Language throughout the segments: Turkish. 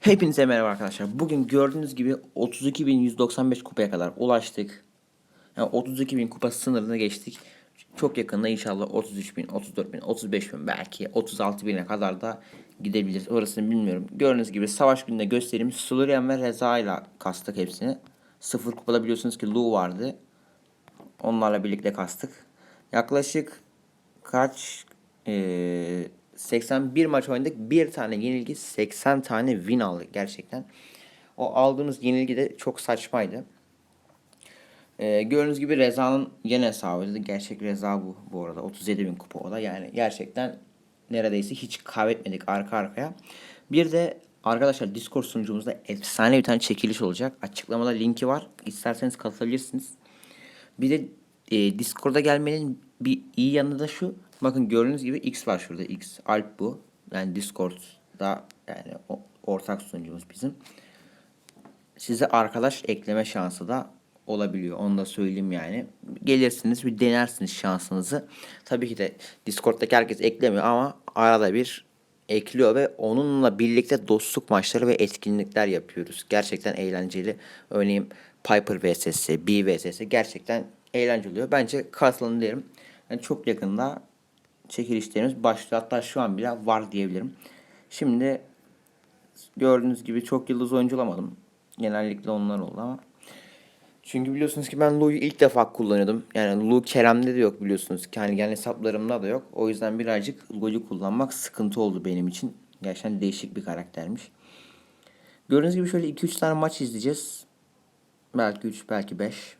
Hepinize merhaba arkadaşlar. Bugün gördüğünüz gibi 32.195 kupaya kadar ulaştık. Yani 32.000 kupa sınırını geçtik. Çok yakında inşallah 33.000, 34.000, 35.000 belki 36.000'e kadar da gidebiliriz. Orasını bilmiyorum. Gördüğünüz gibi savaş gününde göstereyim. Sulurian ve Reza ile kastık hepsini. Sıfır kupada biliyorsunuz ki Lu vardı. Onlarla birlikte kastık. Yaklaşık kaç eee 81 maç oynadık. Bir tane yenilgi 80 tane win aldık gerçekten. O aldığımız yenilgi de çok saçmaydı. Ee, gördüğünüz gibi Reza'nın yine hesabıydı. Gerçek Reza bu bu arada. 37 bin kupa o da. Yani gerçekten neredeyse hiç kaybetmedik arka arkaya. Bir de arkadaşlar Discord sunucumuzda efsane bir tane çekiliş olacak. Açıklamada linki var. İsterseniz katılabilirsiniz. Bir de e, Discord'a gelmenin bir iyi yanı da şu. Bakın gördüğünüz gibi X var şurada. X. Alp bu. Yani Discord'da yani ortak sunucumuz bizim. Size arkadaş ekleme şansı da olabiliyor. Onu da söyleyeyim yani. Gelirsiniz bir denersiniz şansınızı. Tabii ki de Discord'daki herkes eklemiyor ama arada bir ekliyor ve onunla birlikte dostluk maçları ve etkinlikler yapıyoruz. Gerçekten eğlenceli. Örneğin Piper vs, B vs gerçekten eğlenceli oluyor. Bence katılın derim. Yani çok yakında çekilişlerimiz başlıyor. Hatta şu an bile var diyebilirim. Şimdi gördüğünüz gibi çok yıldız oyuncu olamadım. Genellikle onlar oldu ama. Çünkü biliyorsunuz ki ben Lu'yu ilk defa kullanıyordum. Yani Lu Kerem'de de yok biliyorsunuz ki. Hani gen hesaplarımda da yok. O yüzden birazcık Lu'yu kullanmak sıkıntı oldu benim için. Gerçekten değişik bir karaktermiş. Gördüğünüz gibi şöyle 2-3 tane maç izleyeceğiz. Belki 3, belki 5.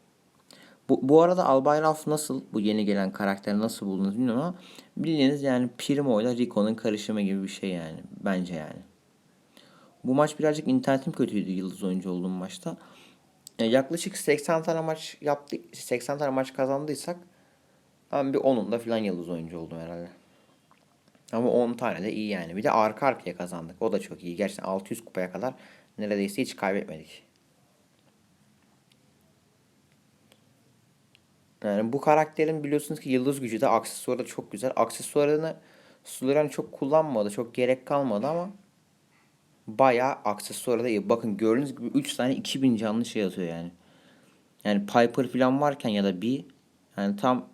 Bu, bu arada Albayraf nasıl? Bu yeni gelen karakter nasıl buldunuz bilmiyorum ama bildiğiniz yani Primo ile Rico'nun karışımı gibi bir şey yani. Bence yani. Bu maç birazcık internetim kötüydü yıldız oyuncu olduğum maçta. Yaklaşık 80 tane maç yaptık. 80 tane maç kazandıysak ben bir 10'unda falan yıldız oyuncu oldum herhalde. Ama 10 tane de iyi yani. Bir de arka arkaya kazandık. O da çok iyi. Gerçekten 600 kupaya kadar neredeyse hiç kaybetmedik. Yani bu karakterin biliyorsunuz ki yıldız gücü de aksesuarı da çok güzel. Aksesuarını Suluren çok kullanmadı. Çok gerek kalmadı ama bayağı aksesuarı da iyi. Bakın gördüğünüz gibi 3 tane 2000 canlı şey atıyor yani. Yani Piper falan varken ya da bir yani tam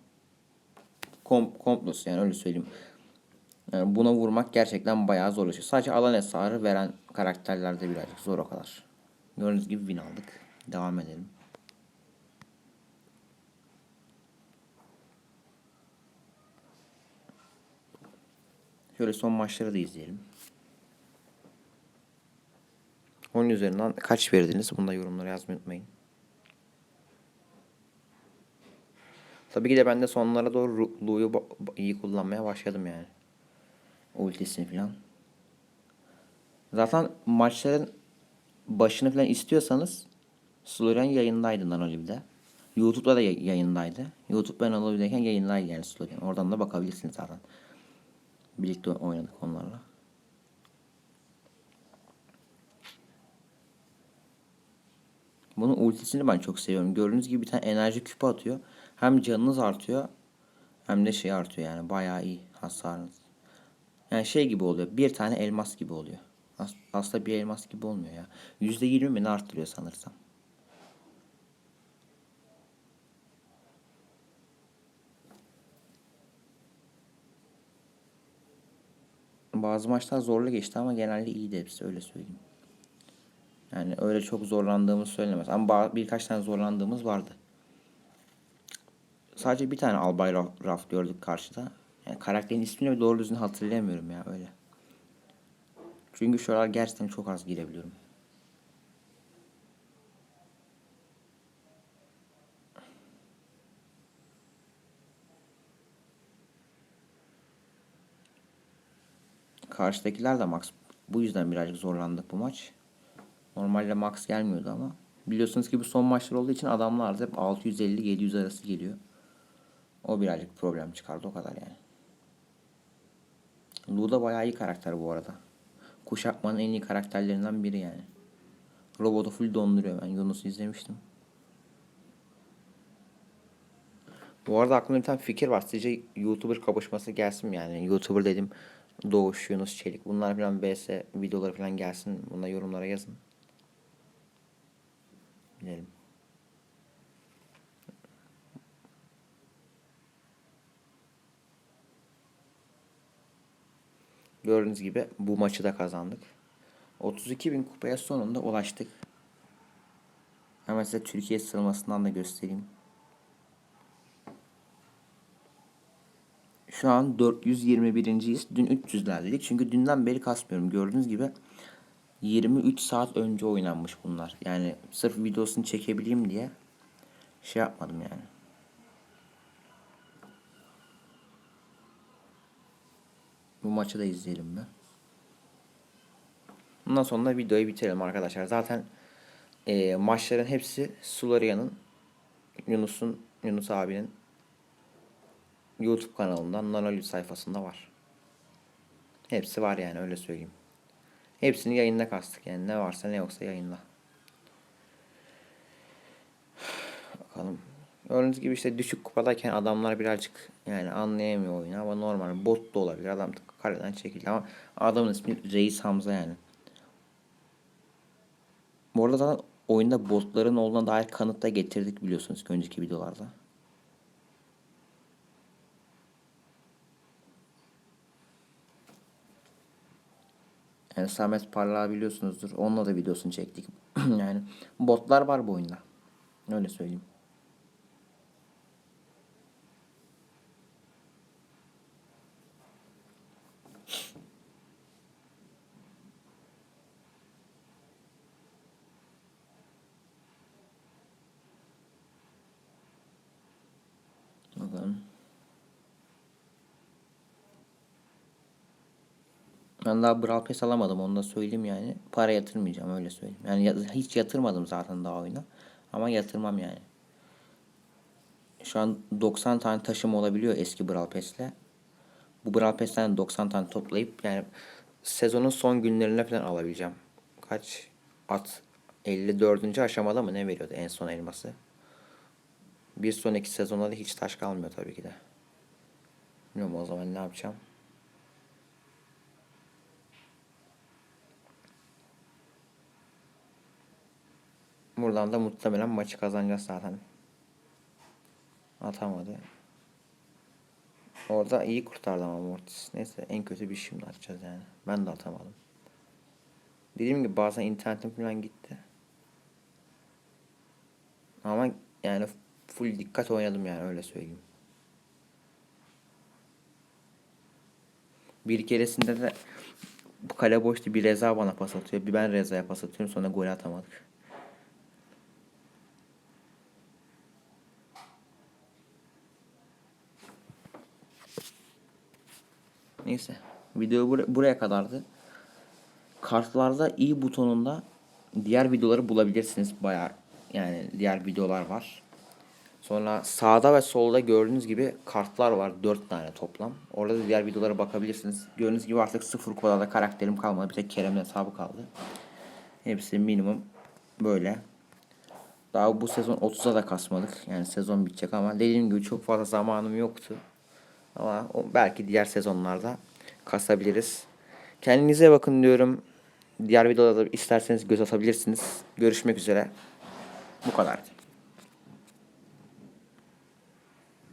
kom komplosu yani öyle söyleyeyim. Yani buna vurmak gerçekten bayağı zorlaşıyor. Sadece alan hasarı veren karakterlerde birazcık zor o kadar. Gördüğünüz gibi win aldık. Devam edelim. Şöyle son maçları da izleyelim. Onun üzerinden kaç verdiniz? Bunu da yorumlara yazmayı unutmayın. Tabii ki de ben de sonlara doğru Ru- Lu'yu iyi kullanmaya başladım yani. Ultisini falan. Zaten maçların başını falan istiyorsanız Slurian yayındaydı Nanoliv'de. YouTube'da da yay- yayındaydı. YouTube ben Nanoliv'deyken yayındaydı yani Slurian. Oradan da bakabilirsiniz zaten. Birlikte oynadık onlarla. Bunun ultisini ben çok seviyorum. Gördüğünüz gibi bir tane enerji küpü atıyor. Hem canınız artıyor hem de şey artıyor yani bayağı iyi hasarınız. Yani şey gibi oluyor. Bir tane elmas gibi oluyor. As- aslında bir elmas gibi olmuyor ya. %20 mi ne arttırıyor sanırsam. Bazı maçlar zorlu geçti ama genelde iyiydi hepsi öyle söyleyeyim. Yani öyle çok zorlandığımız söylenemez. Ama birkaç tane zorlandığımız vardı. Sadece bir tane Albay Raf gördük karşıda. Yani karakterin ismini doğru düzgün hatırlayamıyorum ya öyle. Çünkü şu aralar gerçekten çok az girebiliyorum. Karşıdakiler de Max. Bu yüzden birazcık zorlandık bu maç. Normalde Max gelmiyordu ama. Biliyorsunuz ki bu son maçlar olduğu için adamlar da hep 650-700 arası geliyor. O birazcık problem çıkardı o kadar yani. Lu da bayağı iyi karakter bu arada. Kuşatmanın en iyi karakterlerinden biri yani. Robotu full donduruyor ben Yunus'u izlemiştim. Bu arada aklımda bir tane fikir var. Sizce YouTuber kapışması gelsin mi yani? YouTuber dedim Doğuş, Yunus Çelik. Bunlar falan BS videoları falan gelsin. Bunları yorumlara yazın. Bilelim. Gördüğünüz gibi bu maçı da kazandık. 32 bin kupaya sonunda ulaştık. Hemen size Türkiye sıralamasından da göstereyim. Şu an 421.yiz. Dün 300'lerdeydik. Çünkü dünden beri kasmıyorum. Gördüğünüz gibi 23 saat önce oynanmış bunlar. Yani sırf videosunu çekebileyim diye şey yapmadım yani. Bu maçı da izleyelim mi? Bundan sonra videoyu bitirelim arkadaşlar. Zaten e, maçların hepsi Sularya'nın Yunus'un Yunus abinin YouTube kanalından Nanolü sayfasında var. Hepsi var yani öyle söyleyeyim. Hepsini yayında kastık yani ne varsa ne yoksa yayında. Bakalım. Gördüğünüz gibi işte düşük kupadayken adamlar birazcık yani anlayamıyor oyunu ama normal bot da olabilir. Adam kaleden çekildi ama adamın ismi Reis Hamza yani. Bu arada zaten oyunda botların olduğuna dair kanıt da getirdik biliyorsunuz ki önceki videolarda. Yani Samet Parlağı biliyorsunuzdur. Onunla da videosunu çektik. yani botlar var bu oyunda. Öyle söyleyeyim. Bakalım. Ben daha Brawl Pass alamadım onu da söyleyeyim yani. Para yatırmayacağım öyle söyleyeyim. Yani ya- hiç yatırmadım zaten daha oyuna. Ama yatırmam yani. Şu an 90 tane taşım olabiliyor eski Brawl Pass'le. Bu Brawl Pass'ten 90 tane toplayıp yani sezonun son günlerine falan alabileceğim. Kaç at 54. aşamada mı ne veriyordu en son elması? Bir sonraki sezonda da hiç taş kalmıyor tabii ki de. Bilmiyorum o zaman ne yapacağım. Buradan da muhtemelen maçı kazanacağız zaten. Atamadı. Orada iyi kurtardı ama Mortis. Neyse en kötü bir şimdi atacağız yani. Ben de atamadım. Dediğim gibi bazen internetim falan gitti. Ama yani full dikkat oynadım yani öyle söyleyeyim. Bir keresinde de bu kale boştu bir Reza bana pas atıyor. Bir ben Reza'ya pas atıyorum sonra gol atamadık. Neyse. Video bur- buraya kadardı. Kartlarda i butonunda diğer videoları bulabilirsiniz. Baya yani diğer videolar var. Sonra sağda ve solda gördüğünüz gibi kartlar var. 4 tane toplam. Orada da diğer videolara bakabilirsiniz. Gördüğünüz gibi artık sıfır kodada karakterim kalmadı. Bir tek Kerem'in hesabı kaldı. Hepsi minimum böyle. Daha bu sezon 30'a da kasmadık. Yani sezon bitecek ama dediğim gibi çok fazla zamanım yoktu. Ama belki diğer sezonlarda kasabiliriz. Kendinize bakın diyorum. Diğer videolarda isterseniz göz atabilirsiniz. Görüşmek üzere. Bu kadardı.